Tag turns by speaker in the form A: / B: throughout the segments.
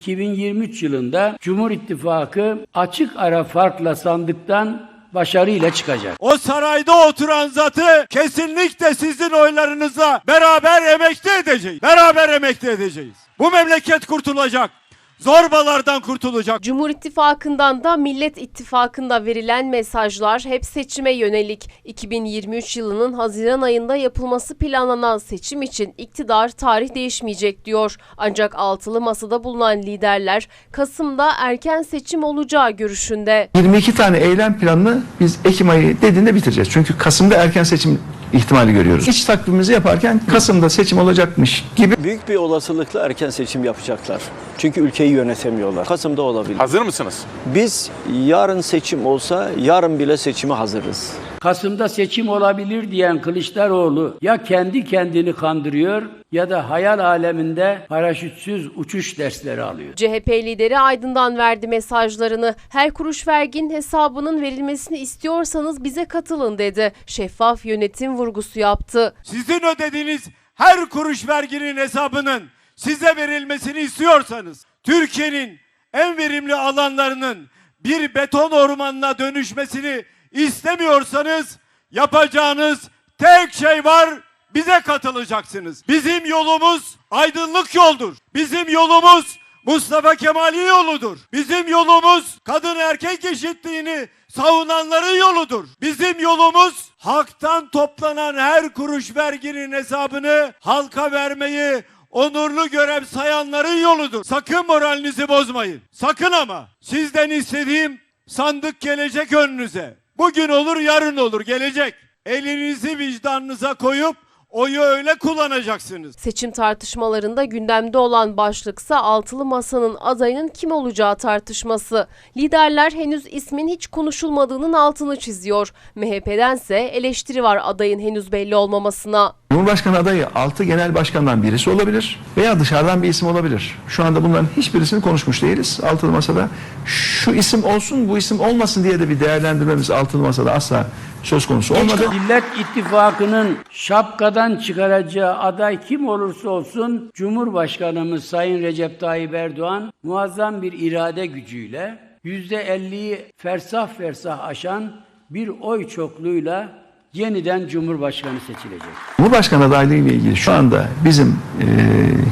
A: 2023 yılında Cumhur İttifakı açık ara farkla sandıktan başarıyla çıkacak.
B: O sarayda oturan zatı kesinlikle sizin oylarınızla beraber emekli edeceğiz. Beraber emekli edeceğiz. Bu memleket kurtulacak. Zorbalardan kurtulacak.
C: Cumhur İttifakı'ndan da Millet İttifakı'nda verilen mesajlar hep seçime yönelik. 2023 yılının Haziran ayında yapılması planlanan seçim için iktidar tarih değişmeyecek diyor. Ancak altılı masada bulunan liderler Kasım'da erken seçim olacağı görüşünde.
D: 22 tane eylem planını biz Ekim ayı dediğinde bitireceğiz. Çünkü Kasım'da erken seçim ihtimali görüyoruz. İç takvimimizi yaparken Kasım'da seçim olacakmış gibi
E: Büyük bir olasılıkla erken seçim yapacaklar. Çünkü ülkeyi yönetemiyorlar. Kasım'da olabilir.
F: Hazır mısınız?
E: Biz yarın seçim olsa yarın bile seçime hazırız.
A: Kasım'da seçim olabilir diyen Kılıçdaroğlu ya kendi kendini kandırıyor ya da hayal aleminde paraşütsüz uçuş dersleri alıyor.
C: CHP lideri Aydın'dan verdi mesajlarını. Her kuruş verginin hesabının verilmesini istiyorsanız bize katılın dedi. Şeffaf yönetim vurgusu yaptı.
B: Sizin ödediğiniz her kuruş verginin hesabının size verilmesini istiyorsanız Türkiye'nin en verimli alanlarının bir beton ormanına dönüşmesini istemiyorsanız yapacağınız tek şey var bize katılacaksınız. Bizim yolumuz aydınlık yoldur. Bizim yolumuz Mustafa Kemal'in yoludur. Bizim yolumuz kadın erkek eşitliğini savunanların yoludur. Bizim yolumuz halktan toplanan her kuruş verginin hesabını halka vermeyi onurlu görev sayanların yoludur. Sakın moralinizi bozmayın. Sakın ama sizden istediğim sandık gelecek önünüze. Bugün olur yarın olur gelecek. Elinizi vicdanınıza koyup oyu öyle kullanacaksınız.
C: Seçim tartışmalarında gündemde olan başlıksa altılı masanın adayının kim olacağı tartışması. Liderler henüz ismin hiç konuşulmadığının altını çiziyor. MHP'dense eleştiri var adayın henüz belli olmamasına.
D: Cumhurbaşkanı adayı 6 genel başkandan birisi olabilir veya dışarıdan bir isim olabilir. Şu anda bunların hiçbirisini konuşmuş değiliz altılı masada. Şu isim olsun bu isim olmasın diye de bir değerlendirmemiz altılı masada asla söz konusu olmadı.
A: Millet İttifakı'nın şapkadan çıkaracağı aday kim olursa olsun Cumhurbaşkanımız Sayın Recep Tayyip Erdoğan muazzam bir irade gücüyle %50'yi fersah fersah aşan bir oy çokluğuyla yeniden Cumhurbaşkanı seçilecek.
D: Cumhurbaşkanı adaylığı ile ilgili şu anda bizim e,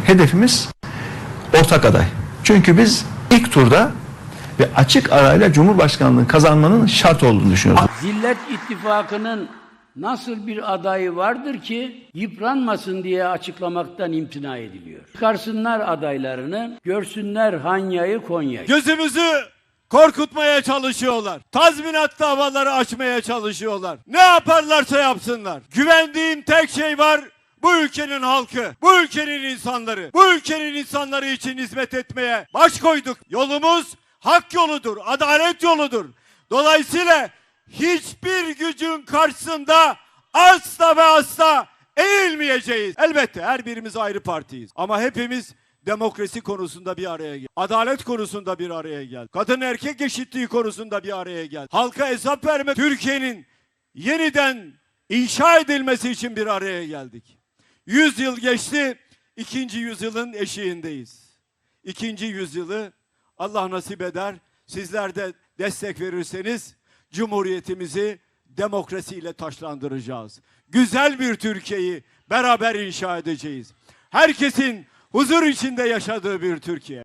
D: hedefimiz ortak aday. Çünkü biz ilk turda ve açık arayla Cumhurbaşkanlığı kazanmanın şart olduğunu düşünüyoruz.
A: Zillet İttifakı'nın nasıl bir adayı vardır ki yıpranmasın diye açıklamaktan imtina ediliyor. Çıkarsınlar adaylarını, görsünler Hanya'yı Konya'yı.
B: Gözümüzü korkutmaya çalışıyorlar. Tazminat davaları açmaya çalışıyorlar. Ne yaparlarsa yapsınlar. Güvendiğim tek şey var. Bu ülkenin halkı, bu ülkenin insanları, bu ülkenin insanları için hizmet etmeye baş koyduk. Yolumuz hak yoludur, adalet yoludur. Dolayısıyla hiçbir gücün karşısında asla ve asla eğilmeyeceğiz. Elbette her birimiz ayrı partiyiz. Ama hepimiz demokrasi konusunda bir araya gel. Adalet konusunda bir araya gel. Kadın erkek eşitliği konusunda bir araya gel. Halka hesap verme Türkiye'nin yeniden inşa edilmesi için bir araya geldik. Yüz yıl geçti, ikinci yüzyılın eşiğindeyiz. İkinci yüzyılı Allah nasip eder, sizler de destek verirseniz Cumhuriyetimizi demokrasiyle taşlandıracağız. Güzel bir Türkiye'yi beraber inşa edeceğiz. Herkesin huzur içinde yaşadığı bir Türkiye.